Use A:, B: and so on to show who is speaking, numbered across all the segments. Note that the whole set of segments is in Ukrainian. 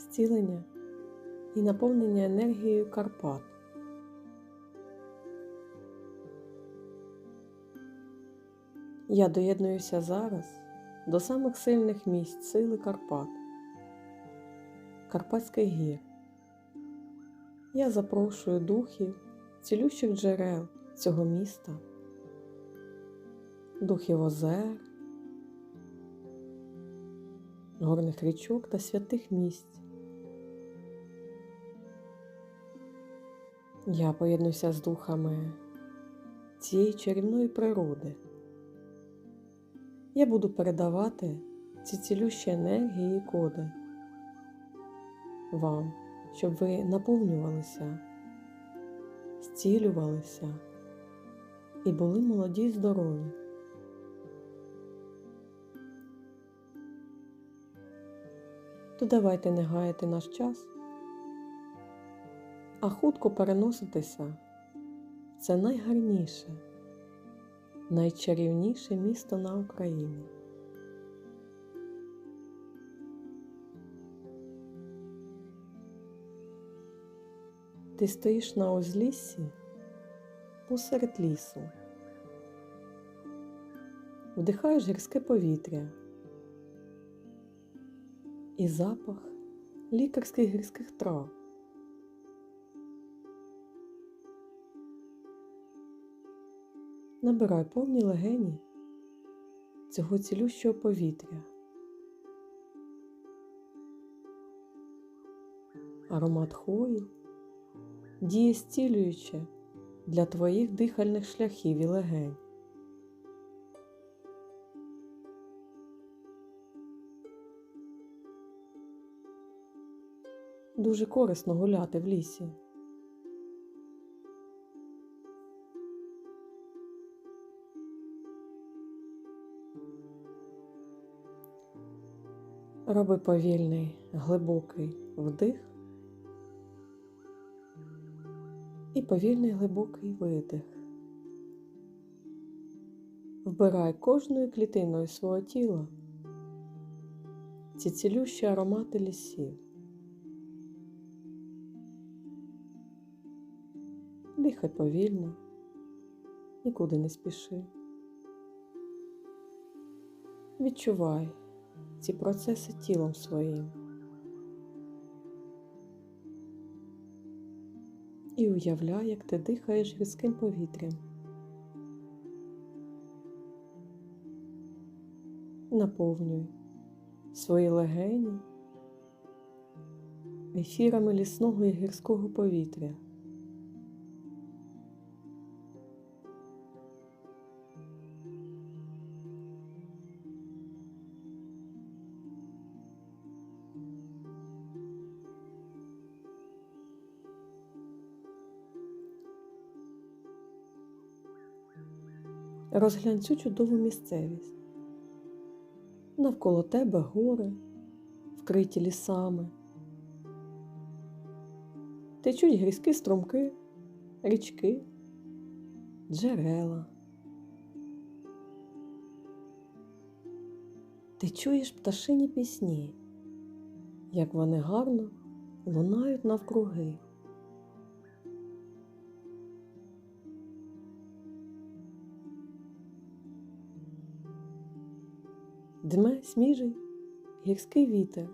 A: зцілення і наповнення енергією Карпат. Я доєднуюся зараз до самих сильних місць сили Карпат, Карпатських гір. Я запрошую духів цілющих джерел цього міста, духів озер, горних річок та святих місць. Я поєднуюся з духами цієї чарівної природи. Я буду передавати ці цілющі енергії і коди вам, щоб ви наповнювалися, зцілювалися і були молоді й здорові. То давайте не гаяти наш час, а хутко переноситися це найгарніше найчарівніше місто на Україні. Ти стоїш на узліссі посеред лісу, вдихаєш гірське повітря і запах лікарських гірських трав. Набирай повні легені цього цілющого повітря. Аромат хвої діє зцілююче для твоїх дихальних шляхів і легень. Дуже корисно гуляти в лісі. Роби повільний глибокий вдих і повільний глибокий видих. Вбирай кожною клітиною свого тіла ці цілющі аромати лісів. Дихай повільно, нікуди не спіши. Відчувай ці процеси тілом своїм. І уявляй, як ти дихаєш грізким повітрям. Наповнюй свої легені ефірами лісного і гірського повітря. Розглянь цю чудову місцевість. Навколо тебе гори, вкриті лісами. Течуть грізкі струмки, річки, джерела. Ти чуєш пташині пісні, як вони гарно лунають навкруги. Дме сміжий гірський вітер.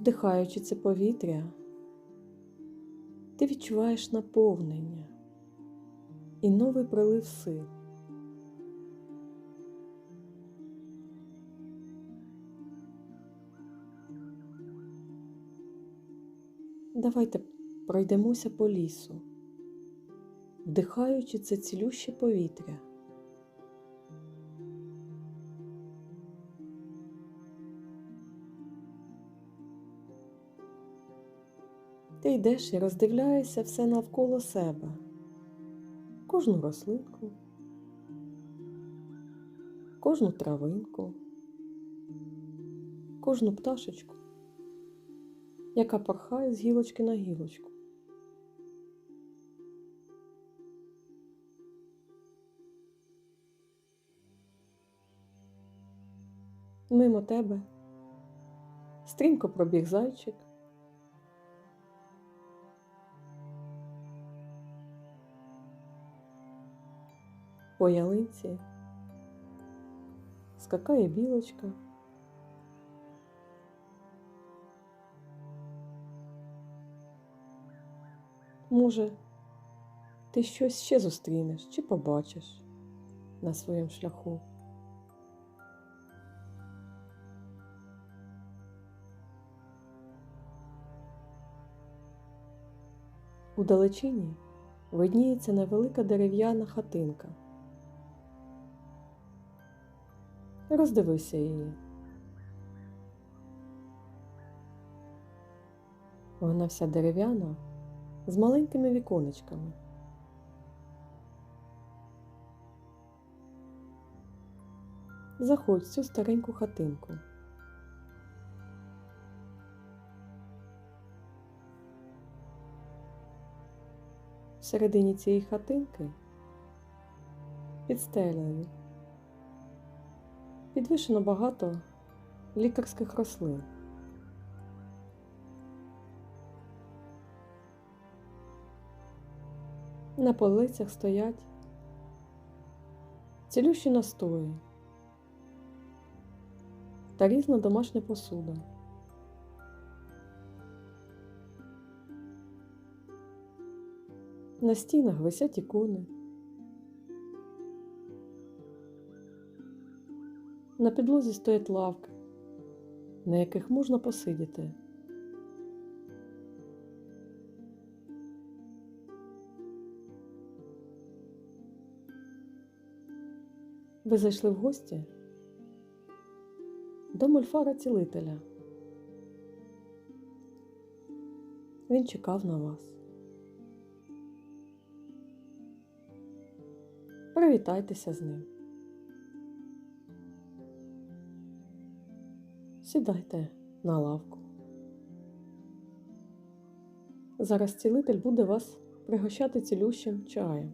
A: Вдихаючи це повітря, ти відчуваєш наповнення і новий прилив сил. Давайте пройдемося по лісу вдихаючи це цілюще повітря. Ти йдеш і роздивляєшся все навколо себе, кожну рослинку, кожну травинку, кожну пташечку, яка порхає з гілочки на гілочку. Мимо тебе стрімко пробіг зайчик. По ялинці скакає білочка. Може, ти щось ще зустрінеш чи побачиш на своєму шляху. У далечині видніється невелика дерев'яна хатинка. Роздивися її. Вона вся дерев'яна з маленькими віконечками. Заходь в цю стареньку хатинку. Всередині цієї хатинки під стелею підвішено багато лікарських рослин. На полицях стоять цілющі настої та різна домашня посуда. На стінах висять ікони. На підлозі стоять лавки, на яких можна посидіти. Ви зайшли в гості до мольфара цілителя. Він чекав на вас. Привітайтеся з ним. Сідайте на лавку. Зараз цілитель буде вас пригощати цілющим чаєм.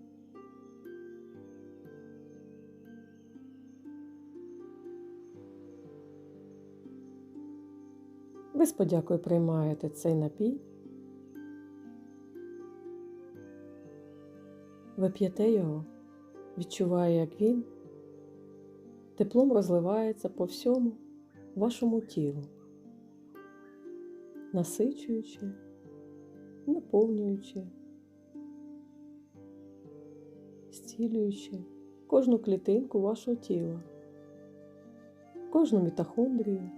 A: Ви з подякою приймаєте цей напій. Ви п'єте його, відчуває, як він теплом розливається по всьому вашому тілу, насичуючи, наповнюючи, зцілюючи кожну клітинку вашого тіла, кожну мітохондрію.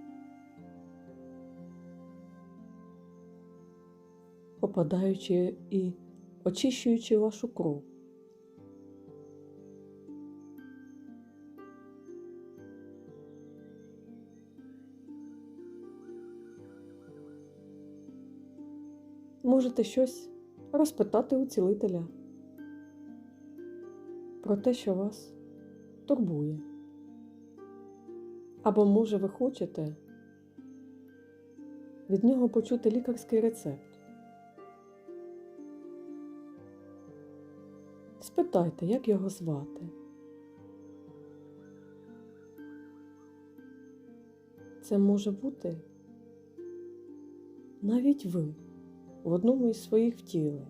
A: попадаючи і очищуючи вашу кров. Можете щось розпитати у цілителя про те, що вас турбує. Або, може, ви хочете від нього почути лікарський рецепт. Спитайте, як його звати. Це може бути навіть ви в одному із своїх втілень.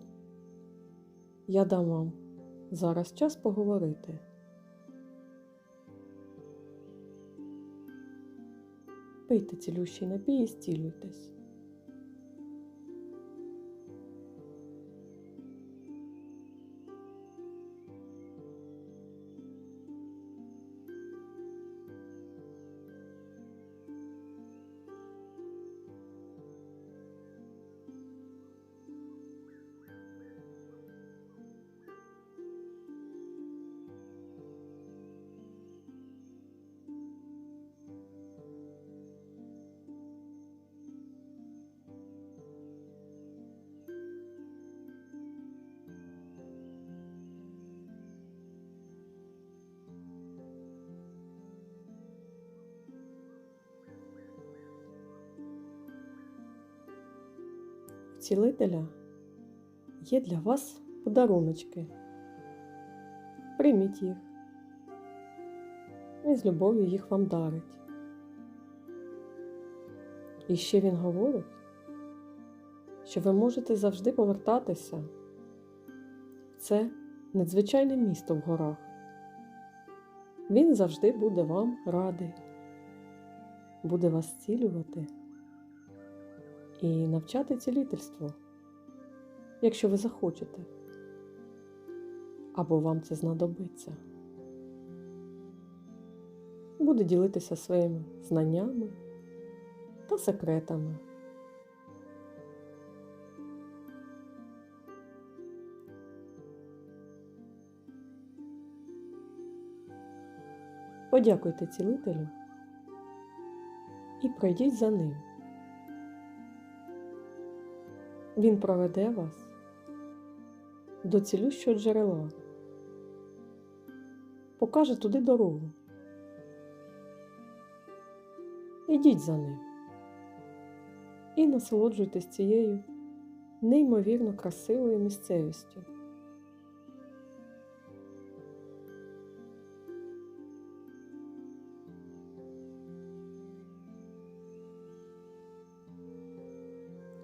A: Я дам вам зараз час поговорити. Пийте цілющий напій і зцілюйтесь. Цілителя є для вас подаруночки. Прийміть їх. Він з любов'ю їх вам дарить. І ще він говорить, що ви можете завжди повертатися. Це надзвичайне місто в горах. Він завжди буде вам радий, буде вас зцілювати і навчати цілительству, якщо ви захочете, або вам це знадобиться. Буде ділитися своїми знаннями та секретами. Подякуйте цілителю і пройдіть за ним. Він проведе вас до цілющого джерела, покаже туди дорогу. Ідіть за ним і насолоджуйтесь цією неймовірно красивою місцевістю.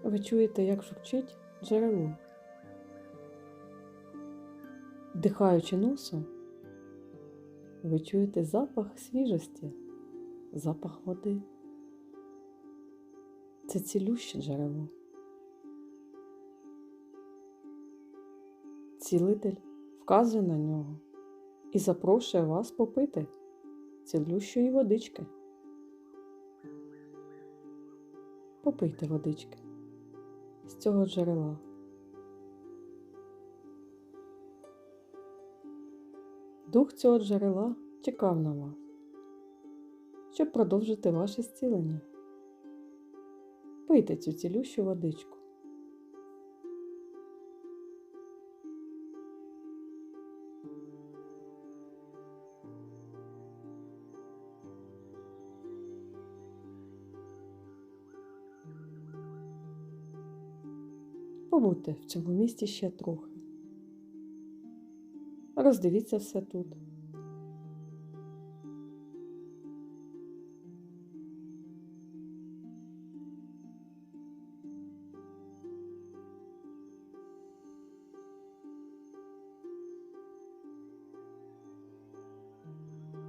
A: Ви чуєте, як журчить джерело. Вдихаючи носом, ви чуєте запах свіжості, запах води. Це цілюще джерело. Цілитель вказує на нього і запрошує вас попити цілющої водички. Попийте водички з цього джерела. Дух цього джерела чекав на вас, щоб продовжити ваше зцілення. Пийте цю цілющу водичку. Побудьте в цьому місті ще трохи. Роздивіться все тут.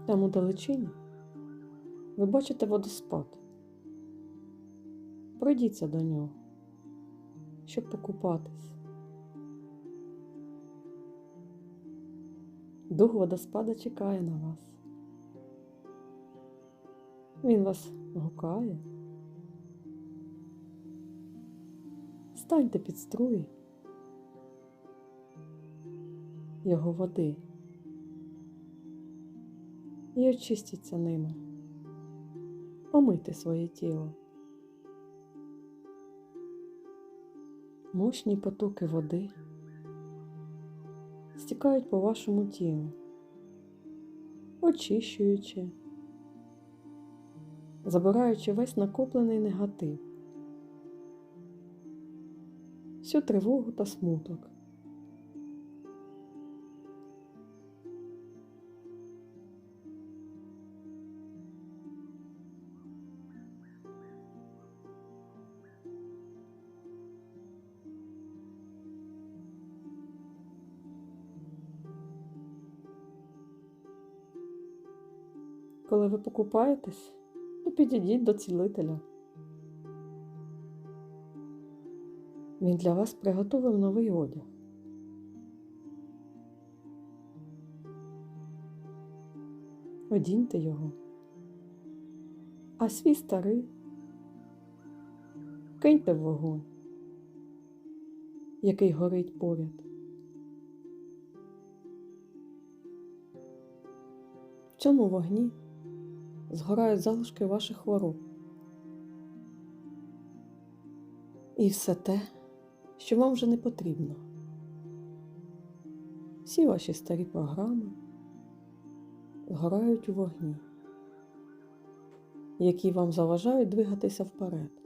A: Там у далечині ви бачите водоспад. Пройдіться до нього, щоб покупатись. Дух водоспада чекає на вас. Він вас гукає. Станьте під струї його води і очистіться ними, омийте своє тіло. Мощні потоки води стікають по вашому тілу, очищуючи, забираючи весь накоплений негатив, всю тривогу та смуток. Коли ви покупаєтесь, то підійдіть до цілителя. Він для вас приготовив новий одяг. Одіньте його, а свій старий киньте в вогонь, який горить поряд. В цьому вогні згорають залишки ваших хвороб. І все те, що вам вже не потрібно. Всі ваші старі програми згорають у вогні, які вам заважають двигатися вперед.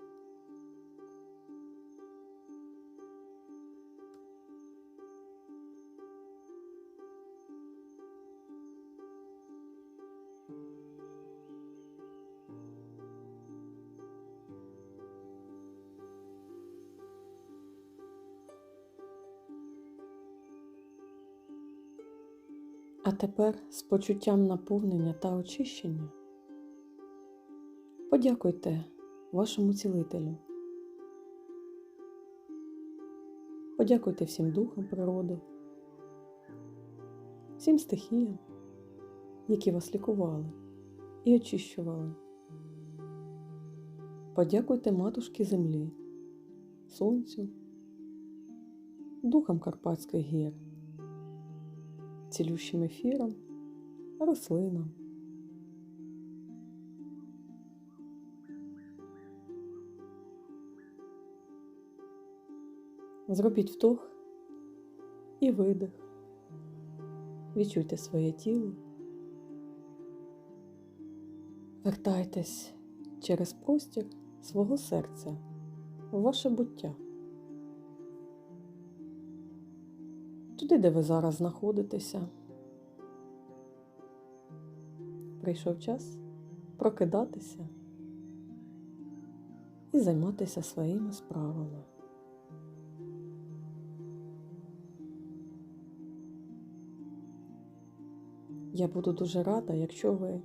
A: А тепер з почуттям наповнення та очищення подякуйте вашому цілителю. Подякуйте всім духам природи, всім стихіям, які вас лікували і очищували. Подякуйте матушці землі, сонцю, духам Карпатських гір, цілющим ефірам, рослинам. Зробіть вдох і видих. Відчуйте своє тіло. Вертайтесь через простір свого серця в ваше буття. Туди, де ви зараз знаходитеся. Прийшов час прокидатися і займатися своїми справами. Я буду дуже рада, якщо ви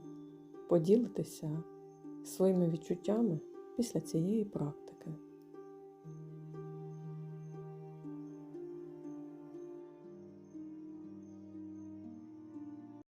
A: поділитеся своїми відчуттями після цієї практики.